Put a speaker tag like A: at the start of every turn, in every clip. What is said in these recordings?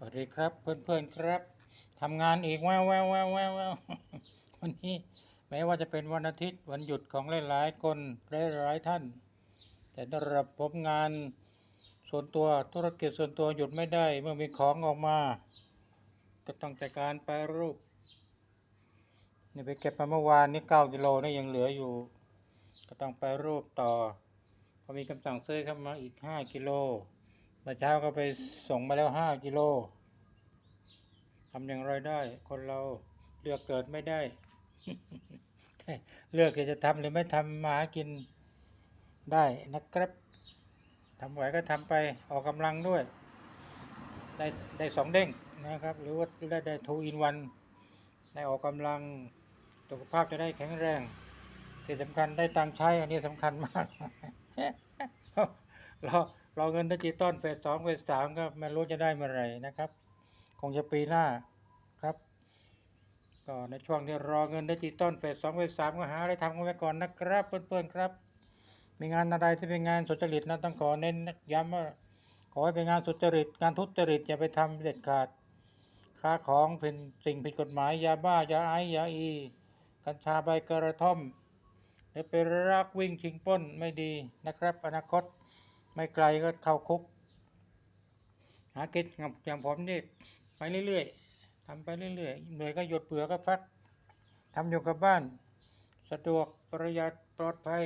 A: สวัสดีครับเพื่อนๆครับทำงานอีกแววแววแววแววแวววันนี้แม้ว่าจะเป็นวันอาทิตย์วันหยุดของหลายๆคนหลายๆท่าน แต่สำหรับผมงานส่วนตัวธุรกิจส่วนตัวหยุดไม่ได้ เมื่อมีของออกมา ก็ต้องจัดการแปรรูปนี่ไปเก็บมาเมื่อวานนี่เก้ากิโลนี่ยังเหลืออยู่ ก็ต้องแปรรูปต่อพอมีคำสั่งซื้อเข้ามาอีกห้ากิโล เมื่อเช้าก็ไปส่งมาแล้วห้ากิโลทำอย่างไรได้ คนเราเลือกเกิดไม่ได้ เลือกจะทำหรือไม่ทำมาหากินได้นะครับทำไหวก็ทำไปออกกำลังด้วย ได้ได้สองเด้งนะครับ หรือว่าได้ได้ทูอินวันได้ออกกำลังสุขภาพจะได้แข็งแรงที่สำคัญได้ตังใช้ อันนี้สำคัญมากร รอเงินดิจิตอลเฟสสองเฟสสามก็ไม่รู้จะได้เมื่อไหร่นะครับ คงจะปีหน้าครับ ก็ในช่วงที่รอเงินดิจิตอลเฟสสองเฟสสามก็หาอะไรทำกันไว้ก่อนนะครับ เพื่อนๆครับ มีงานอะไรที่เป็นงานสุจริตนะต้องขอเน้นย้ำว่าขอให้เป็นงานสุจริตงานทุจริตอย่าไปทำเด็ดขาด ค้าของเป็นสิ่งผิดกฎหมายยาบ้ายาไอซ์ยาอี กัญชาใบกระท่อมแล้วไปรักวิ่งชิงป้นไม่ดีนะครับ อนาคต ไม่ไกลก็เข้าคุก หากินกับอย่างผมนี่ไปเรื่อยๆทำไปเรื่อยๆเหนื่อยก็หยุดเบื่อก็พักทำอยู่กับบ้าน สะดวกประหยัดปลอดภัย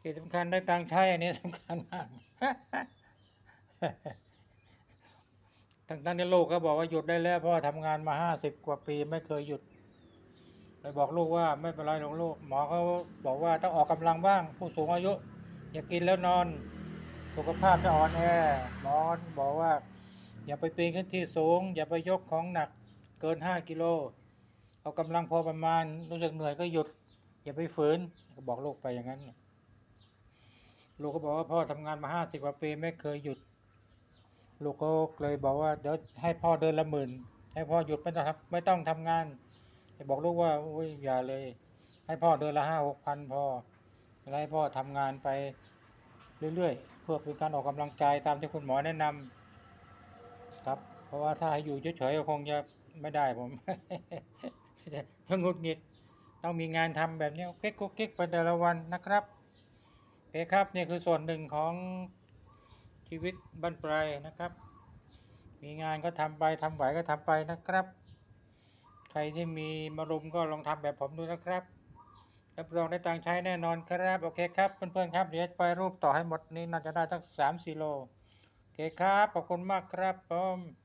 A: ที่สำคัญได้ตังค์ใช้อันนี้สำคัญมากทั้งทั้งที่ลูกก็บอกว่าหยุดได้แล้วเพราะว่าทำงานมาห้าสิบกว่าปีไม่เคยหยุดเลยบอกลูกว่าไม่เป็นไรหรอกลูกหมอเขาบอกว่าต้องออกกำลังบ้าง ผู้สูงอายุ อย่ากินแล้วนอน สุขภาพจะอ่อนแอหมอบอกว่า อย่าไปปีนขึ้นที่สูง อย่าไปยกของหนักเกินห้ากิโล เอากำลังพอประมาณ รู้สึกเหนื่อยก็หยุด อย่าไปฝืนก็บอกลูกไปอย่างนั้นลูกก็บอกว่าพ่อทำงานมาห้าสิบกว่าปีไม่เคยหยุด ลูกก็เลยบอกว่าเดี๋ยวให้พ่อเดินละหมื่นให้พ่อหยุดไม่ต้องไม่ต้องทำงานบอกลูกว่าโอ้ยอย่าเลย ให้พ่อเดินละห้าหกพันพอแล้วให้พ่อทำงานไป เรื่อยๆ เพื่อเป็นการออกกำลังกายตามที่คุณหมอแนะนำครับ เพราะว่าถ้าอยู่เฉยๆก็คงจะไม่ได้ผมถ้าหงุดหงิดต้องมีงานทำแบบนี้เก๊กกุ๊กกิ๊กไปแต่ละวันนะครับโอเคครับนี่คือส่วนหนึ่งของชีวิตบ้านปลายนะครับ มีงานก็ทำไปทำไหวก็ทำไปนะครับ ใครที่มีมารุมก็ลองทำแบบผมดูนะครับ รับรองได้ตังใช้แน่นอนครับ โอเคครับ เพื่อนๆครับ เดี๋ยวไปรูปต่อให้หมดนี้น่าจะได้ทั้งสามสี่โล โอเคครับ ขอบคุณมากครับผม